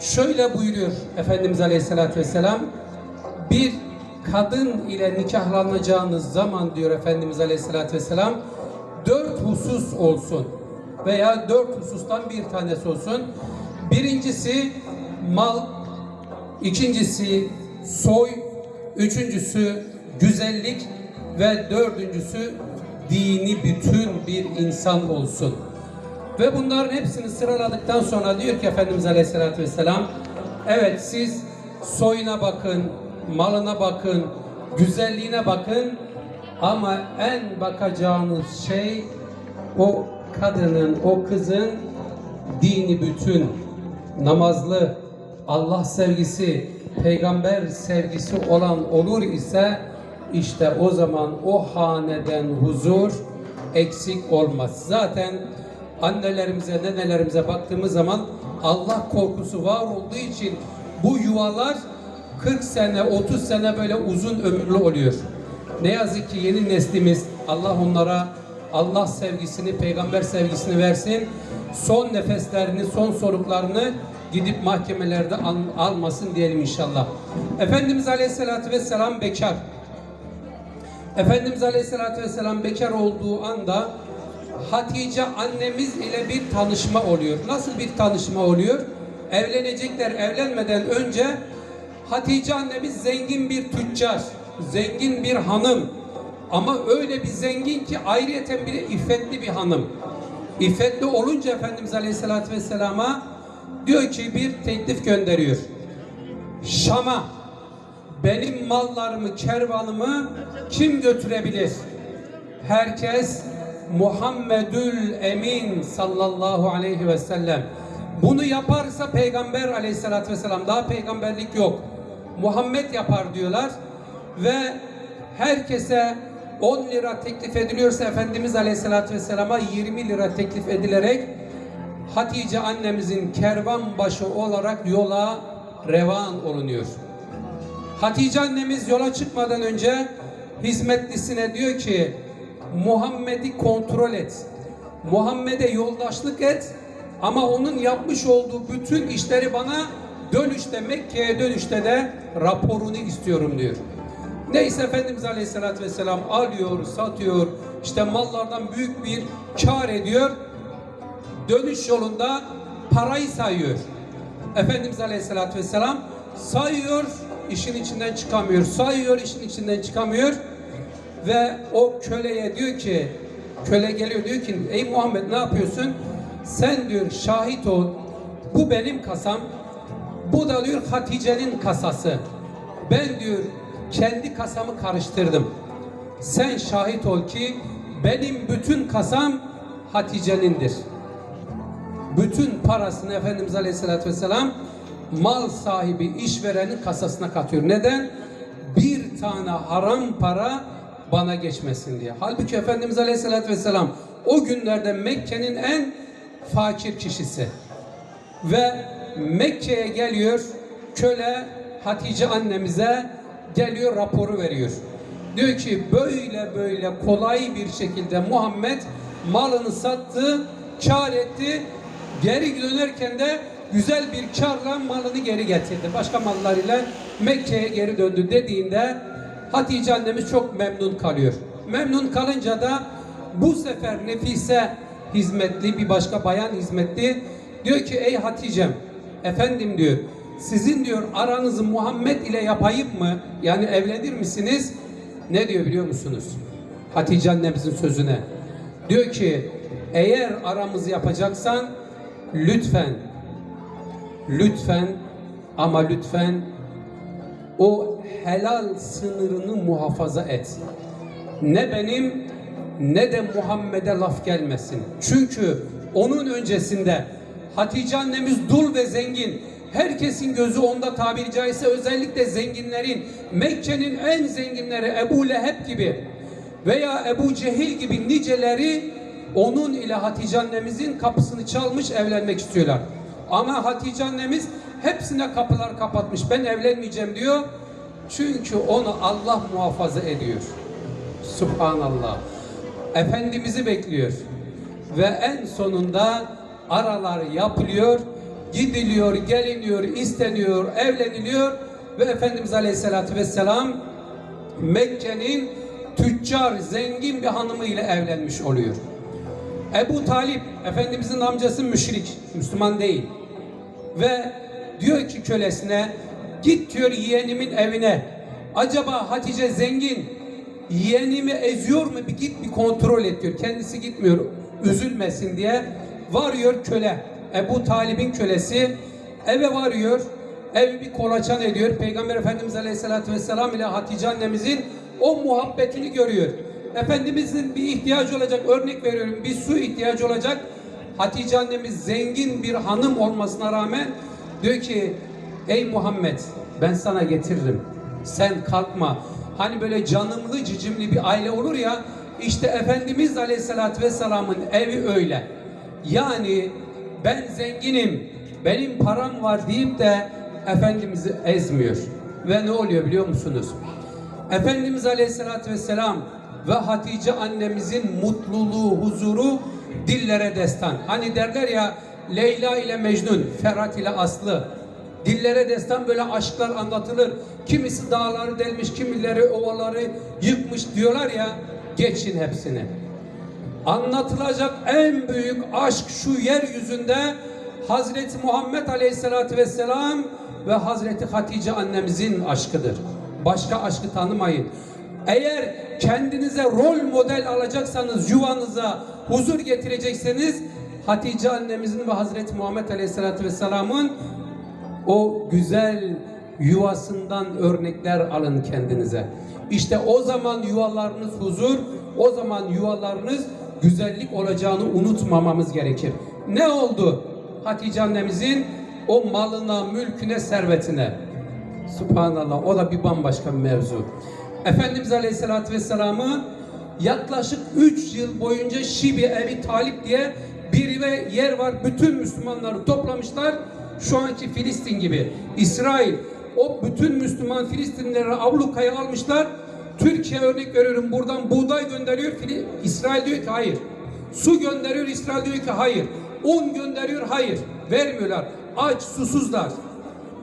Şöyle buyuruyor Efendimiz Aleyhisselatü Vesselam. Bir kadın ile nikahlanacağınız zaman diyor Efendimiz Aleyhisselatü Vesselam dört husus olsun veya dört husustan bir tanesi olsun. Birincisi mal, ikincisi soy, üçüncüsü güzellik ve dördüncüsü dini bütün bir insan olsun. Ve bunların hepsini sıraladıktan sonra diyor ki Efendimiz Aleyhisselatü Vesselam evet siz soyuna bakın, malına bakın, güzelliğine bakın ama en bakacağınız şey o kadının, o kızın dini bütün, namazlı, Allah sevgisi, peygamber sevgisi olan olur ise işte o zaman o haneden huzur eksik olmaz. Zaten annelerimize, nenelerimize baktığımız zaman Allah korkusu var olduğu için bu yuvalar 40 sene, 30 sene böyle uzun ömürlü oluyor. Ne yazık ki yeni neslimiz Allah onlara Allah sevgisini, peygamber sevgisini versin. Son nefeslerini, son soluklarını gidip mahkemelerde al- almasın diyelim inşallah. Efendimiz Aleyhisselatü Vesselam bekar. Efendimiz Aleyhisselatü Vesselam bekar olduğu anda Hatice annemiz ile bir tanışma oluyor. Nasıl bir tanışma oluyor? Evlenecekler evlenmeden önce Hatice annemiz zengin bir tüccar, zengin bir hanım. Ama öyle bir zengin ki ayrıyeten bir iffetli bir hanım. İffetli olunca Efendimiz Aleyhisselatü Vesselam'a diyor ki bir teklif gönderiyor. Şam'a benim mallarımı, kervanımı kim götürebilir? Herkes Muhammedül Emin sallallahu aleyhi ve sellem. Bunu yaparsa peygamber aleyhissalatü vesselam daha peygamberlik yok. Muhammed yapar diyorlar ve herkese 10 lira teklif ediliyorsa Efendimiz aleyhissalatü vesselama 20 lira teklif edilerek Hatice annemizin kervan başı olarak yola revan olunuyor. Hatice annemiz yola çıkmadan önce hizmetlisine diyor ki Muhammed'i kontrol et. Muhammed'e yoldaşlık et ama onun yapmış olduğu bütün işleri bana dönüşte Mekke'ye dönüşte de raporunu istiyorum diyor. Neyse Efendimiz Aleyhisselatü Vesselam alıyor, satıyor, işte mallardan büyük bir kar ediyor. Dönüş yolunda parayı sayıyor. Efendimiz Aleyhisselatü Vesselam sayıyor, işin içinden çıkamıyor. Sayıyor, işin içinden çıkamıyor. Ve o köleye diyor ki, köle geliyor diyor ki, ey Muhammed ne yapıyorsun? Sen diyor şahit ol, bu benim kasam, bu da diyor Hatice'nin kasası. Ben diyor kendi kasamı karıştırdım. Sen şahit ol ki benim bütün kasam Hatice'nindir bütün parasını Efendimiz Aleyhisselatü Vesselam mal sahibi işverenin kasasına katıyor. Neden? Bir tane haram para bana geçmesin diye. Halbuki Efendimiz Aleyhisselatü Vesselam o günlerde Mekke'nin en fakir kişisi. Ve Mekke'ye geliyor köle Hatice annemize geliyor raporu veriyor. Diyor ki böyle böyle kolay bir şekilde Muhammed malını sattı, kar etti. Geri dönerken de güzel bir karla malını geri getirdi. Başka mallarıyla Mekke'ye geri döndü dediğinde Hatice annemiz çok memnun kalıyor. Memnun kalınca da bu sefer Nefise hizmetli bir başka bayan hizmetli diyor ki ey Hatice'm efendim diyor sizin diyor aranızı Muhammed ile yapayım mı? Yani evlenir misiniz? Ne diyor biliyor musunuz? Hatice annemizin sözüne. Diyor ki eğer aramızı yapacaksan lütfen lütfen ama lütfen o helal sınırını muhafaza et. Ne benim ne de Muhammed'e laf gelmesin. Çünkü onun öncesinde Hatice annemiz dul ve zengin. Herkesin gözü onda tabiri caizse özellikle zenginlerin Mekke'nin en zenginleri Ebu Leheb gibi veya Ebu Cehil gibi niceleri onun ile Hatice annemizin kapısını çalmış evlenmek istiyorlar. Ama Hatice annemiz hepsine kapılar kapatmış. Ben evlenmeyeceğim diyor. Çünkü onu Allah muhafaza ediyor. Subhanallah. Efendimiz'i bekliyor. Ve en sonunda aralar yapılıyor. gidiliyor, geliniyor, isteniyor, evleniliyor ve Efendimiz Aleyhisselatü Vesselam Mekke'nin tüccar, zengin bir hanımı ile evlenmiş oluyor. Ebu Talip, Efendimizin amcası müşrik, Müslüman değil. Ve diyor ki kölesine, git diyor yeğenimin evine. Acaba Hatice zengin, yeğenimi eziyor mu? Bir git bir kontrol et diyor. Kendisi gitmiyor, üzülmesin diye. Varıyor köle, Ebu Talib'in kölesi. Eve varıyor, evi bir kolaçan ediyor. Peygamber Efendimiz Aleyhisselatü Vesselam ile Hatice annemizin o muhabbetini görüyor. Efendimizin bir ihtiyacı olacak, örnek veriyorum, bir su ihtiyacı olacak. Hatice annemiz zengin bir hanım olmasına rağmen diyor ki ey Muhammed ben sana getiririm. Sen kalkma. Hani böyle canımlı cicimli bir aile olur ya işte Efendimiz Aleyhisselatü Vesselam'ın evi öyle. Yani ben zenginim, benim param var deyip de Efendimiz'i ezmiyor. Ve ne oluyor biliyor musunuz? Efendimiz Aleyhisselatü Vesselam ve Hatice annemizin mutluluğu, huzuru dillere destan. Hani derler ya Leyla ile Mecnun, Ferhat ile Aslı. Dillere destan böyle aşklar anlatılır. Kimisi dağları delmiş, kimileri ovaları yıkmış diyorlar ya. Geçin hepsini. Anlatılacak en büyük aşk şu yeryüzünde Hazreti Muhammed Aleyhisselatü Vesselam ve Hazreti Hatice annemizin aşkıdır. Başka aşkı tanımayın. Eğer kendinize rol model alacaksanız yuvanıza huzur getirecekseniz Hatice annemizin ve Hazreti Muhammed Aleyhisselatü Vesselam'ın o güzel yuvasından örnekler alın kendinize. İşte o zaman yuvalarınız huzur, o zaman yuvalarınız güzellik olacağını unutmamamız gerekir. Ne oldu? Hatice annemizin o malına, mülküne, servetine. Subhanallah o da bir bambaşka bir mevzu. Efendimiz Aleyhisselatü Vesselam'ı yaklaşık 3 yıl boyunca Şibi Evi Talip diye bir ve yer var. Bütün Müslümanları toplamışlar. Şu anki Filistin gibi. İsrail o bütün Müslüman Filistinlileri ablukaya almışlar. Türkiye örnek veriyorum buradan buğday gönderiyor. İsrail diyor ki hayır. Su gönderiyor İsrail diyor ki hayır. Un gönderiyor hayır. Vermiyorlar. Aç susuzlar.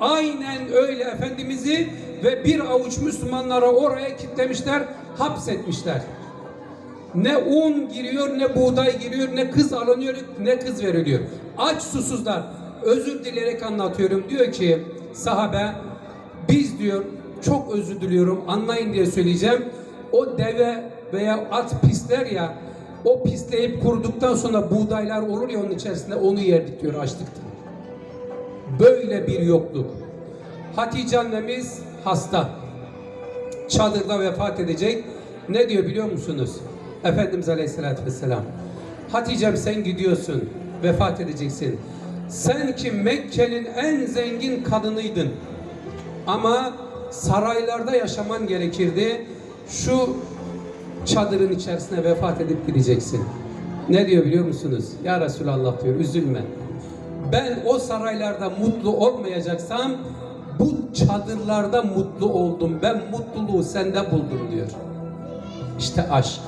Aynen öyle Efendimiz'i ve bir avuç Müslümanlara oraya kitlemişler, hapsetmişler. Ne un giriyor, ne buğday giriyor, ne kız alınıyor, ne kız veriliyor. Aç susuzlar. Özür dileyerek anlatıyorum. Diyor ki sahabe, biz diyor çok özür diliyorum anlayın diye söyleyeceğim. O deve veya at pisler ya, o pisleyip kuruduktan sonra buğdaylar olur ya onun içerisinde onu yerdik diyor açlıktan. Böyle bir yokluk. Hatice annemiz hasta. Çadırda vefat edecek. Ne diyor biliyor musunuz? Efendimiz Aleyhisselatü Vesselam. Hatice'm sen gidiyorsun. Vefat edeceksin. Sen ki Mekke'nin en zengin kadınıydın. Ama saraylarda yaşaman gerekirdi. Şu çadırın içerisine vefat edip gideceksin. Ne diyor biliyor musunuz? Ya Resulallah diyor üzülme. Ben o saraylarda mutlu olmayacaksam bu çadırlarda mutlu oldum. Ben mutluluğu sende buldum diyor. İşte aşk.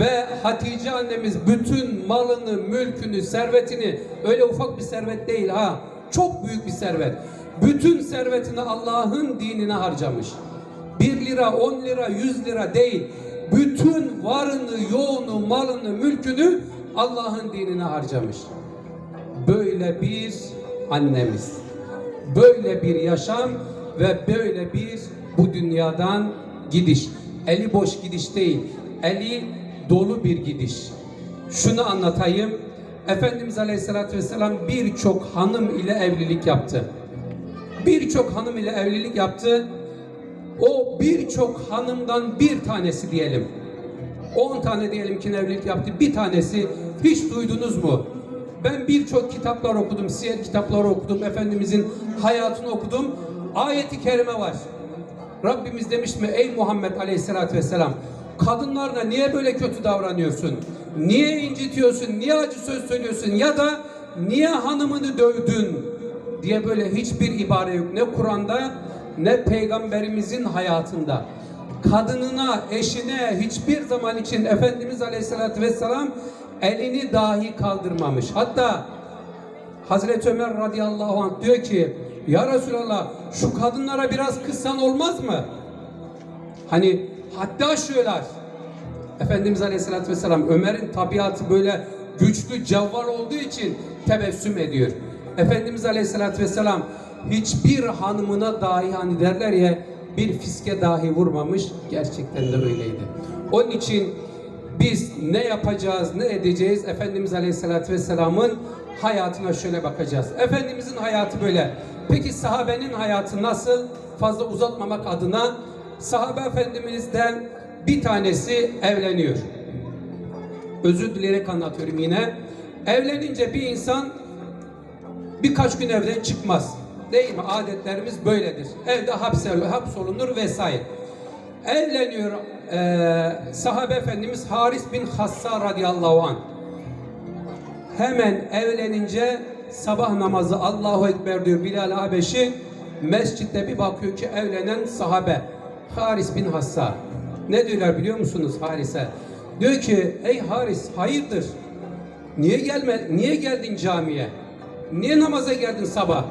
Ve Hatice annemiz bütün malını, mülkünü, servetini öyle ufak bir servet değil ha. Çok büyük bir servet. Bütün servetini Allah'ın dinine harcamış. 1 lira, 10 lira, 100 lira değil. Bütün varını, yoğunu, malını, mülkünü Allah'ın dinine harcamış. Böyle bir annemiz. Böyle bir yaşam ve böyle bir bu dünyadan gidiş. Eli boş gidiş değil. Eli dolu bir gidiş. Şunu anlatayım. Efendimiz Aleyhisselatü Vesselam birçok hanım ile evlilik yaptı. Birçok hanım ile evlilik yaptı. O birçok hanımdan bir tanesi diyelim. 10 tane diyelim ki evlilik yaptı. Bir tanesi hiç duydunuz mu? Ben birçok kitaplar okudum, siyer kitapları okudum, Efendimizin hayatını okudum. Ayeti kerime var. Rabbimiz demiş mi ey Muhammed Aleyhisselatü Vesselam kadınlarla niye böyle kötü davranıyorsun? Niye incitiyorsun? Niye acı söz söylüyorsun? Ya da niye hanımını dövdün? diye böyle hiçbir ibare yok. Ne Kur'an'da ne peygamberimizin hayatında. Kadınına, eşine hiçbir zaman için Efendimiz Aleyhisselatü Vesselam elini dahi kaldırmamış. Hatta Hazreti Ömer radıyallahu anh diyor ki ya Resulallah şu kadınlara biraz kıssan olmaz mı? Hani haddi aşıyorlar. Efendimiz Aleyhisselatü Vesselam Ömer'in tabiatı böyle güçlü, cevval olduğu için tebessüm ediyor. Efendimiz Aleyhisselatü Vesselam hiçbir hanımına dahi hani derler ya bir fiske dahi vurmamış. Gerçekten de öyleydi. Onun için biz ne yapacağız, ne edeceğiz? Efendimiz Aleyhisselatü Vesselam'ın hayatına şöyle bakacağız. Efendimizin hayatı böyle. Peki sahabenin hayatı nasıl? Fazla uzatmamak adına sahabe efendimizden bir tanesi evleniyor. Özür dileyerek anlatıyorum yine. Evlenince bir insan birkaç gün evden çıkmaz. Değil mi? Adetlerimiz böyledir. Evde hapsol, hapsolunur vesaire. Evleniyor eee sahabe efendimiz Haris bin Hassa radıyallahu anh. Hemen evlenince sabah namazı Allahu Ekber diyor Bilal Habeşi. Mescitte bir bakıyor ki evlenen sahabe Haris bin Hassa. Ne diyorlar biliyor musunuz Haris'e? Diyor ki ey Haris hayırdır? Niye gelme niye geldin camiye? Niye namaza geldin sabah?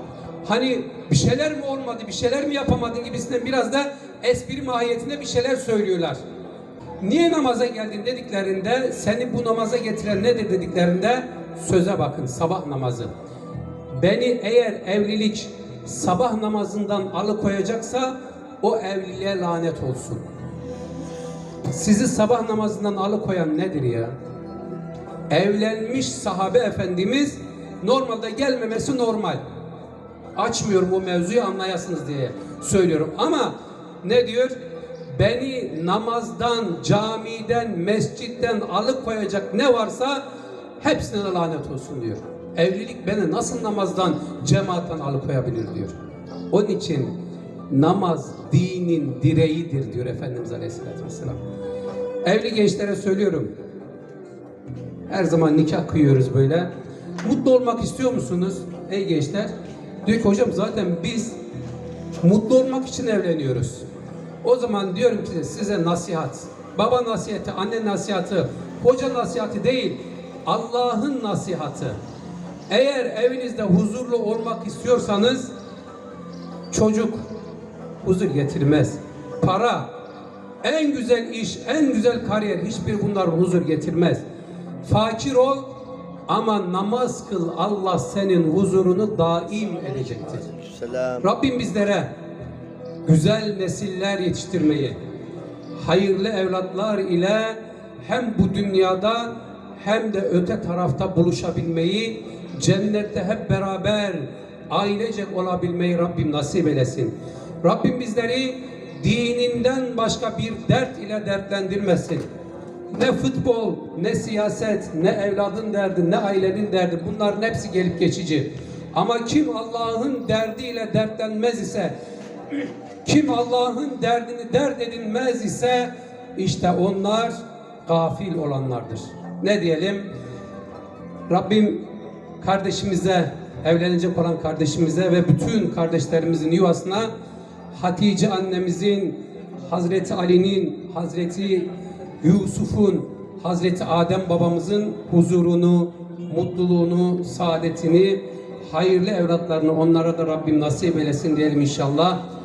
Hani bir şeyler mi olmadı, bir şeyler mi yapamadın gibisinden biraz da espri mahiyetinde bir şeyler söylüyorlar. Niye namaza geldin dediklerinde, seni bu namaza getiren nedir dediklerinde söze bakın sabah namazı. Beni eğer evlilik sabah namazından alıkoyacaksa o evliliğe lanet olsun. Sizi sabah namazından alıkoyan nedir ya? Evlenmiş sahabe efendimiz normalde gelmemesi normal. Açmıyorum o mevzuyu anlayasınız diye söylüyorum. Ama ne diyor? Beni namazdan, camiden, mescitten alıkoyacak ne varsa hepsine de lanet olsun diyor. Evlilik beni nasıl namazdan, cemaatten alıkoyabilir diyor. Onun için namaz dinin direğidir diyor Efendimiz Aleyhisselatü Vesselam. Evli gençlere söylüyorum. Her zaman nikah kıyıyoruz böyle. Mutlu olmak istiyor musunuz ey gençler? Diyor ki hocam zaten biz mutlu olmak için evleniyoruz. O zaman diyorum ki size nasihat. Baba nasihati, anne nasihatı, hoca nasihati değil. Allah'ın nasihatı. Eğer evinizde huzurlu olmak istiyorsanız çocuk huzur getirmez. Para, en güzel iş, en güzel kariyer hiçbir bunlar huzur getirmez. Fakir ol ama namaz kıl Allah senin huzurunu daim edecektir. Selam. Rabbim bizlere güzel nesiller yetiştirmeyi, hayırlı evlatlar ile hem bu dünyada hem de öte tarafta buluşabilmeyi, cennette hep beraber ailecek olabilmeyi Rabbim nasip eylesin. Rabbim bizleri dininden başka bir dert ile dertlendirmesin. Ne futbol, ne siyaset, ne evladın derdi, ne ailenin derdi bunların hepsi gelip geçici. Ama kim Allah'ın derdiyle dertlenmez ise, kim Allah'ın derdini dert edinmez ise işte onlar gafil olanlardır. Ne diyelim? Rabbim kardeşimize, evlenecek olan kardeşimize ve bütün kardeşlerimizin yuvasına Hatice annemizin, Hazreti Ali'nin, Hazreti Yusuf'un, Hazreti Adem babamızın huzurunu, mutluluğunu, saadetini, hayırlı evlatlarını onlara da Rabbim nasip eylesin diyelim inşallah.